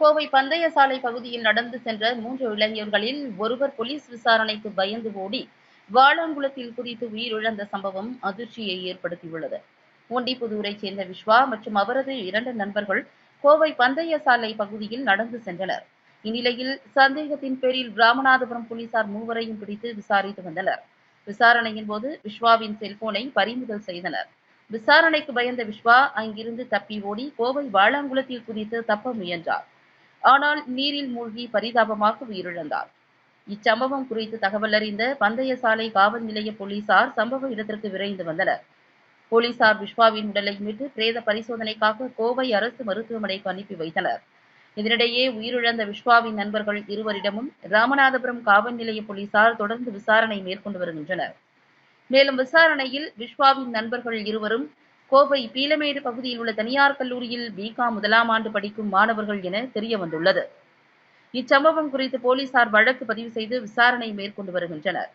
கோவை பந்தயசாலை பகுதியில் நடந்து சென்ற மூன்று இளைஞர்களில் ஒருவர் போலீஸ் விசாரணைக்கு பயந்து ஓடி வாளாங்குளத்தில் குதித்து உயிரிழந்த சம்பவம் அதிர்ச்சியை ஏற்படுத்தியுள்ளது. ஒண்டிப்புதூரைச் சேர்ந்த விஸ்வா மற்றும் அவரது இரண்டு நண்பர்கள் கோவை பந்தயசாலை பகுதியில் நடந்து சென்றனர். இந்நிலையில் சந்தேகத்தின் பேரில் ராமநாதபுரம் போலீசார் மூவரையும் பிடித்து விசாரித்து வந்தனர். விசாரணையின் போது விஸ்வாவின் செல்போனை பறிமுதல் செய்தனர். விசாரணைக்கு பயந்த விஸ்வா அங்கிருந்து தப்பி ஓடி கோவை வாளாங்குளத்தில் குதித்து தப்ப முயன்றார். ஆனால் நீரில் மூழ்கி பரிதாபமாக உயிரிழந்தார். இச்சம்பவம் குறித்து தகவல் அறிந்த பந்தய சாலை காவல் நிலைய போலீசார் சம்பவ இடத்திற்கு விரைந்து வந்தனர். போலீசார் விஸ்வாவின் உடலை மீட்டு பிரேத பரிசோதனைக்காக கோவை அரசு மருத்துவமனைக்கு அனுப்பி வைத்தனர். இதனிடையே உயிரிழந்த விஸ்வாவின் நண்பர்கள் இருவரிடமும் ராமநாதபுரம் காவல் நிலைய போலீசார் தொடர்ந்து விசாரணை மேற்கொண்டு வருகின்றனர். மேலும் விசாரணையில் விஸ்வாவின் நண்பர்கள் இருவரும் கோவை பீலமேடு பகுதியில் உள்ள தனியார் கல்லூரியில் பிகாம் முதலாம் ஆண்டு படிக்கும் மாணவர்கள் என தெரிய வந்துள்ளது. இச்சம்பவம் குறித்து போலீசார் வழக்கு பதிவு செய்து விசாரணை மேற்கொண்டு வருகின்றனர்.